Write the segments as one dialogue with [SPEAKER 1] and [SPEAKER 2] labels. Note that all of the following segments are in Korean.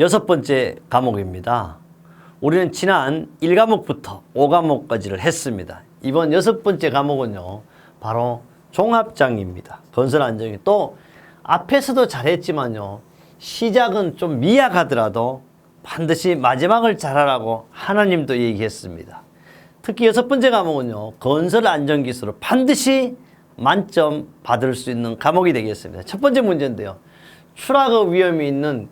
[SPEAKER 1] 여섯 번째 과목입니다. 우리는 지난 1과목부터 5과목까지를 했습니다. 이번 여섯 번째 과목은요, 바로 종합장입니다. 건설 안정이. 또 앞에서도 잘했지만요, 시작은 좀 미약하더라도 반드시 마지막을 잘하라고 하나님도 얘기했습니다. 특히 여섯 번째 과목은요, 건설 안전 기술을 반드시 만점 받을 수 있는 과목이 되겠습니다. 첫 번째 문제인데요. 추락의 위험이 있는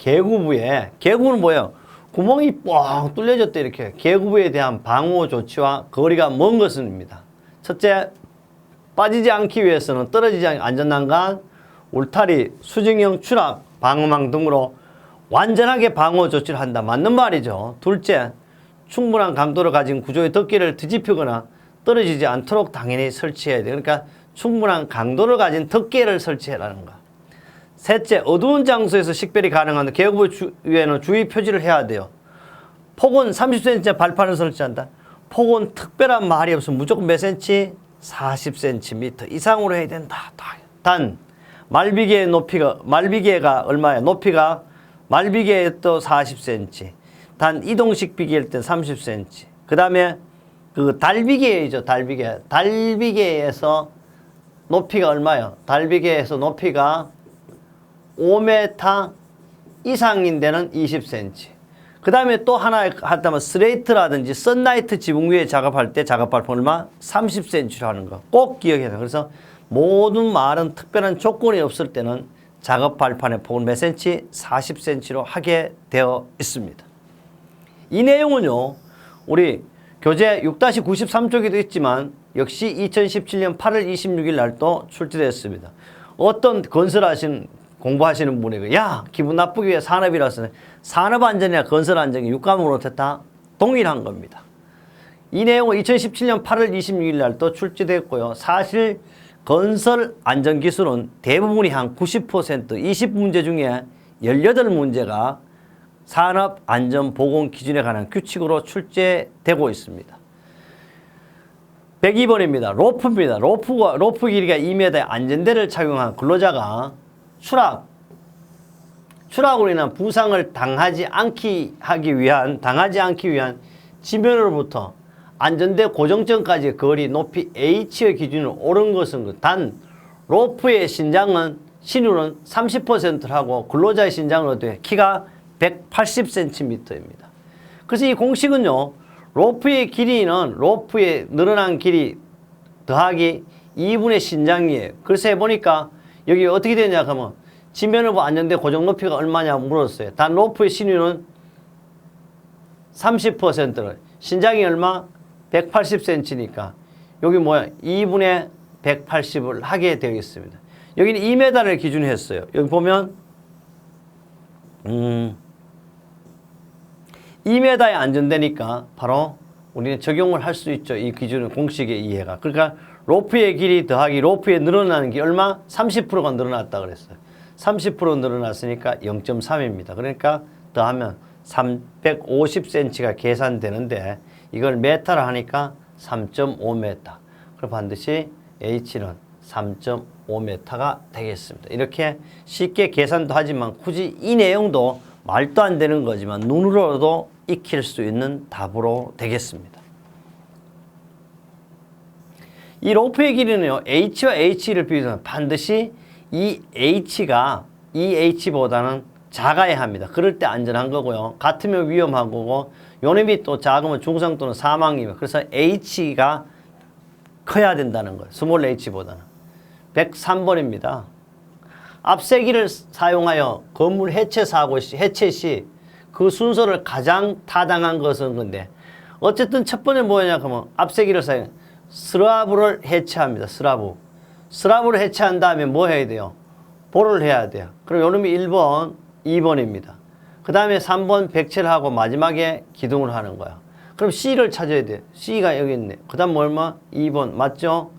[SPEAKER 1] 계구부에, 계구는 뭐예요? 구멍이 뻥 뚫려졌다 이렇게. 계구부에 대한 방호 조치와 거리가 먼 것입니다. 첫째, 빠지지 않기 위해서는 떨어지지 않은 안전난간, 울타리, 수정형 추락, 방어망 등으로 완전하게 방어 조치를 한다. 맞는 말이죠. 둘째, 충분한 강도를 가진 구조의 덮개를 뒤집히거나 떨어지지 않도록 당연히 설치해야 돼. 그러니까 충분한 강도를 가진 덮개를 설치해라는 거. 셋째, 어두운 장소에서 식별이 가능한 계곡부 주위에는 주의 표지를 해야 돼요. 폭은 30cm 발판을 설치한다. 폭은 특별한 말이 없으면 무조건 몇 cm? 40cm 이상으로 해야 된다. 단 말비계의 높이가 말비계가 얼마야? 높이가 말비계에 또 40cm. 단 이동식 비계일 땐 30cm. 그 다음에 그 달비계이죠. 달비계. 달비계에서 높이가 얼마요? 달비계에서 높이가 5m 이상인 데는 20cm. 그 다음에 또 하나 하다면 스레이트라든지 썬라이트 지붕 위에 작업할 때 작업 발판 얼마? 30cm로 하는 거. 꼭 기억해야 돼요. 그래서 모든 말은 특별한 조건이 없을 때는 작업 발판의 폭은 몇 cm? 40cm로 하게 되어 있습니다. 이 내용은요, 우리 교재 6-93쪽에도 있지만 역시 2017년 8월 26일 날도 출제됐습니다. 어떤 건설하신 공부하시는 분에게 야 기분 나쁘기 위해 산업이라서 산업안전이나 건설안전이 육감으로 됐다 동일한 겁니다. 이 내용은 2017년 8월 26일 날도 출제됐고요. 사실 건설 안전 기술은 대부분이 한 90% 20문제 중에 18문제가 산업 안전 보건 기준에 관한 규칙으로 출제되고 있습니다. 102번입니다. 로프입니다. 로프가 로프 길이가 2m의 안전대를 착용한 근로자가 추락 추락으로 인한 부상을 당하지 않기 하기 위한 당하지 않기 위한 지면으로부터 안전대 고정점까지 거리 높이 H의 기준으로 옳은 것은 그단 로프의 신장은 신유는 30%를 하고 근로자의 신장은 어때 키가 180cm입니다. 그래서 이 공식은요. 로프의 길이는 로프의 늘어난 길이 더하기 2분의 신장이에요. 그래서 해보니까 여기 어떻게 되냐 하면 지면을보 안전대 고정 높이가 얼마냐 물었어요. 단 로프의 신유는 30%를 신장이 얼마? 180cm니까 여기 뭐야? 2분의 180을 하게 되어 있습니다. 여기는 2m를 기준으로 했어요. 여기 보면 음 2m에 안전되니까 바로 우리는 적용을 할 수 있죠. 이 기준은 공식의 이해가. 그러니까 로프의 길이 더하기 로프의 늘어나는 게 얼마? 30%가 늘어났다 그랬어요. 30% 늘어났으니까 0.3입니다. 그러니까 더하면 350cm가 계산되는데 이걸 메타로 하니까 3.5m. 그럼 반드시 H는 3.5m가 되겠습니다. 이렇게 쉽게 계산도 하지만 굳이 이 내용도 말도 안 되는 거지만 눈으로도 익힐 수 있는 답으로 되겠습니다. 이 로프의 길이는요, H와 H를 비교하면 반드시 이 H가 이 H보다는 작아야 합니다. 그럴 때 안전한 거고요. 같으면 위험한 거고, 요놈이 또 작으면 중상 또는 사망이며, 그래서 H가 커야 된다는 거예요. 스몰 H보다는. 103번입니다. 앞세기를 사용하여 건물 해체 사고 시, 해체 시 그 순서를 가장 타당한 것은 근데 어쨌든 첫 번째 뭐냐 그러면 앞세기를 사용 스라브를 해체합니다. 스라브. 스라브를 해체한 다음에 뭐 해야 돼요? 볼을 해야 돼요. 그럼 요놈이 1번, 2번입니다. 그 다음에 3번 백체를 하고 마지막에 기둥을 하는 거야. 그럼 C를 찾아야 돼. C가 여기 있네. 그 다음 뭐 얼마? 2번. 맞죠?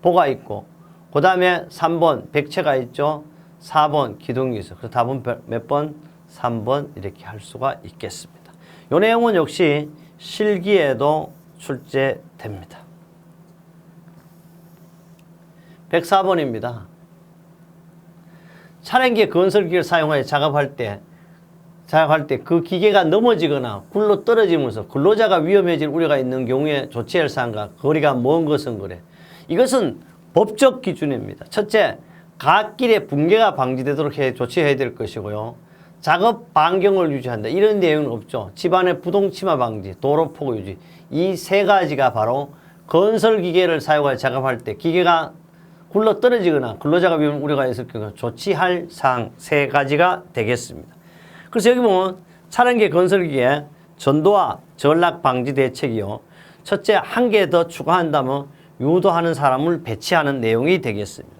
[SPEAKER 1] 보가 있고. 그 다음에 3번 백체가 있죠? 4번 기둥이 있어. 그래서 답은 몇 번? 3번 이렇게 할 수가 있겠습니다. 이 내용은 역시 실기에도 출제됩니다. 104번입니다. 차량기 건설기를 사용하여 작업할 때 사용할 때 그 기계가 넘어지거나 굴러 떨어지면서 근로자가 위험해질 우려가 있는 경우에 조치할 사항과 거리가 먼 것은 그래. 이것은 법적 기준입니다. 첫째, 갓길에 붕괴가 방지되도록 해 조치해야 될 것이고요. 작업 반경을 유지한다. 이런 내용은 없죠. 집안의 부동 침하 방지, 도로 폭우 유지. 이 세 가지가 바로 건설 기계를 사용하여 작업할 때 기계가 굴러 떨어지거나 근로자가 위험 우려가 있을 경우 조치할 사항 세 가지가 되겠습니다. 그래서 여기 보면 차량계 건설기에 전도와 전락 방지 대책이요. 첫째 한 개 더 추가한다면 유도하는 사람을 배치하는 내용이 되겠습니다.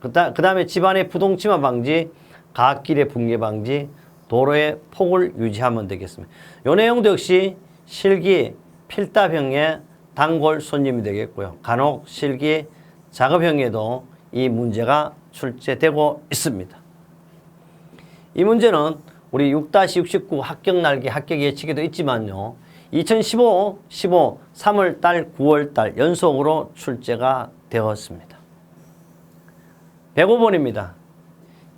[SPEAKER 1] 그다, 그다음에 집안의 부동침하 방지, 갓길의 붕괴 방지, 도로의 폭을 유지하면 되겠습니다. 이 내용도 역시 실기 필답형의 단골 손님이 되겠고요. 간혹 실기 작업형에도 이 문제가 출제되고 있습니다. 이 문제는 우리 6-69 합격 날개 합격 예측에도 있지만요. 2015, 15, 3월 달, 9월 달 연속으로 출제가 되었습니다. 105번입니다.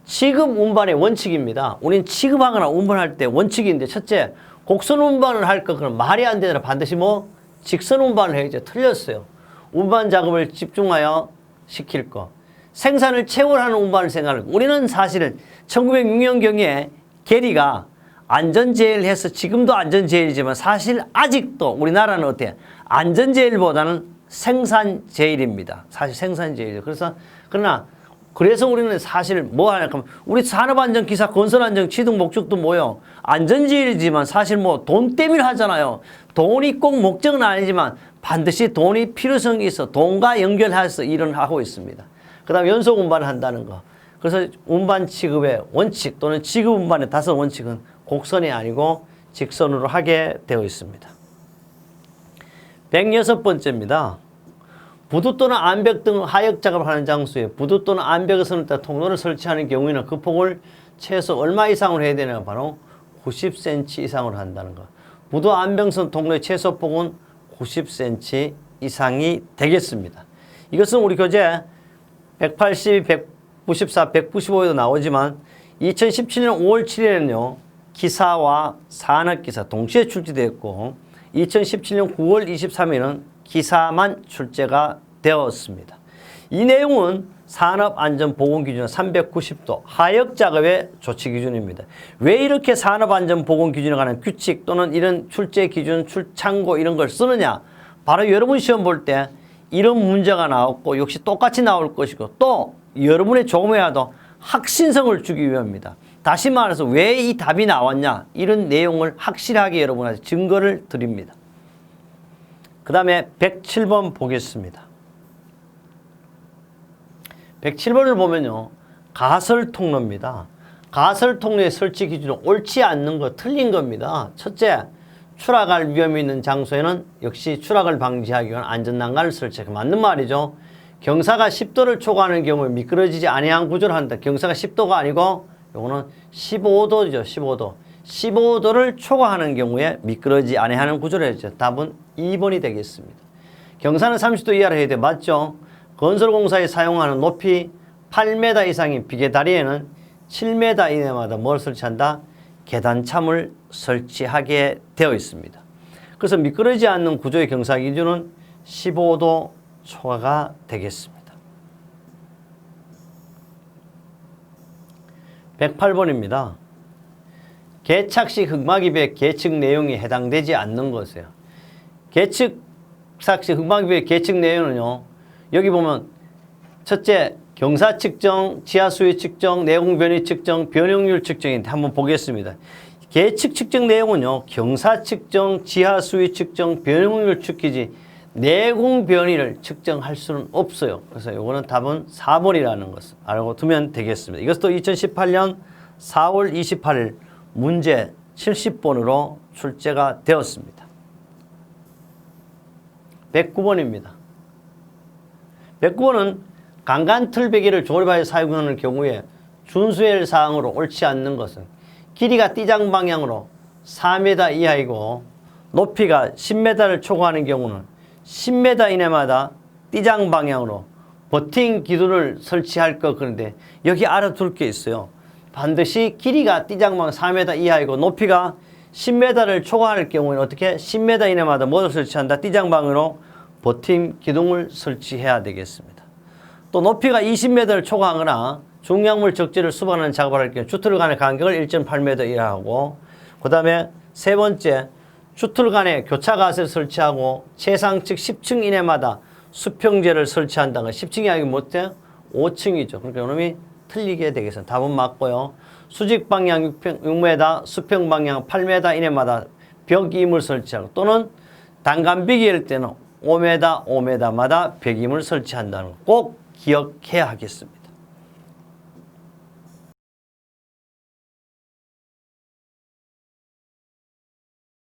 [SPEAKER 1] 취급 운반의 원칙입니다. 우린 취급하거나 운반할 때 원칙인데 첫째, 곡선 운반을 할 거 그럼 말이 안 되더라. 반드시 뭐 직선 운반을 해야죠. 틀렸어요. 운반 작업을 집중하여 시킬 거. 생산을 채굴하는 운반을 생각하고 우리는 사실은 1906년경에 게리가 안전제일 해서 지금도 안전제일이지만 사실 아직도 우리나라는 어때? 안전제일보다는 생산제일입니다. 사실 생산제일. 그래서 그러나 그래서 우리는 사실 뭐 하냐 그러면 우리 산업안전 기사 건설안전 취득 목적도 뭐요? 안전제일이지만 사실 뭐 돈 때문에 하잖아요. 돈이 꼭 목적은 아니지만 반드시 돈이 필요성이 있어 돈과 연결해서 일을 하고 있습니다. 그 다음 연속 운반을 한다는 거. 그래서 운반 취급의 원칙 또는 취급 운반의 다섯 원칙은 곡선이 아니고 직선으로 하게 되어 있습니다. 106번째입니다. 부두 또는 암벽 등 하역 작업을 하는 장소에 부두 또는 암벽을 서는 때 통로를 설치하는 경우에는 그 폭을 최소 얼마 이상으로 해야 되냐 바로 90cm 이상으로 한다는 것. 부두 암벽선 통로의 최소 폭은 90cm 이상이 되겠습니다. 이것은 우리 교재 180, 194, 195에도 나오지만 2017년 5월 7일에는요. 기사와 산업기사 동시에 출제되었고 2017년 9월 23일은 기사만 출제가 되었습니다. 이 내용은 산업안전보건기준 390도 하역작업의 조치기준입니다. 왜 이렇게 산업안전보건기준에 관한 규칙 또는 이런 출제기준, 출창고 이런 걸 쓰느냐? 바로 여러분 시험 볼 때 이런 문제가 나왔고 역시 똑같이 나올 것이고 또 여러분의 조금이라도 확신성을 주기 위함입니다. 다시 말해서 왜 이 답이 나왔냐 이런 내용을 확실하게 여러분한테 증거를 드립니다. 그 다음에 107번 보겠습니다. 107번을 보면요. 가설 통로입니다. 가설 통로의 설치 기준은 옳지 않는 거 틀린 겁니다. 첫째, 추락할 위험이 있는 장소에는 역시 추락을 방지하기 위한 안전난간을 설치하기 맞는 말이죠. 경사가 10도를 초과하는 경우에 미끄러지지 아니한 구조를 한다. 경사가 10도가 아니고 요거는 15도죠. 15도. 15도를 초과하는 경우에 미끄러지지 아니하는 구조를 했죠. 답은 2번이 되겠습니다. 경사는 30도 이하로 해야 돼. 맞죠? 건설공사에 사용하는 높이 8m 이상인 비계 다리에는 7m 이내마다 뭘 설치한다? 계단참을 설치하게 되어 있습니다. 그래서 미끄러지지 않는 구조의 경사 기준은 15도 초과가 되겠습니다. 108번입니다. 개착식 흑막입의 계측 내용이 해당되지 않는 것이에요. 계측 삭식 흑막입의 계측 내용은요. 여기 보면 첫째 경사 측정, 지하 수위 측정, 내공 변이 측정, 변형률 측정인데 한번 보겠습니다. 계측 측정 내용은요. 경사 측정, 지하 수위 측정, 변형률 측기지 내공 변이를 측정할 수는 없어요. 그래서 이거는 답은 4번이라는 것을 알고 두면 되겠습니다. 이것도 2018년 4월 28일 문제 70번으로 출제가 되었습니다. 109번입니다. 109번은 강간 틀베개를 조립하여 사용하는 경우에 준수할 사항으로 옳지 않는 것은 길이가 띠장 방향으로 4m 이하이고 높이가 10m를 초과하는 경우는 10m 이내마다 띠장 방향으로 버팅 기둥을 설치할 것 그런데 여기 알아둘 게 있어요. 반드시 길이가 띠장망 4m 이하이고 높이가 10m를 초과할 경우에는 어떻게 10m 이내마다 뭐를 설치한다? 띠장방으로 버팀 기둥을 설치해야 되겠습니다. 또 높이가 20m를 초과하거나 중량물 적재를 수반하는 작업을 할 경우 주틀 간의 간격을 1.8m 이하하고 그 다음에 세 번째 주틀 간에 교차 가세를 설치하고 최상측 10층 이내마다 수평제를 설치한다는 거 10층이 아니고 못돼 5층이죠. 그러니까 이놈이 틀리게 되겠습니다. 답은 맞고요. 수직 방향 6평, 6m, 수평 방향 8m 이내마다 벽임을 설치하고 또는 단간비기일 때는 5m, 5m마다 벽임을 설치한다는 거꼭 기억해야 하겠습니다.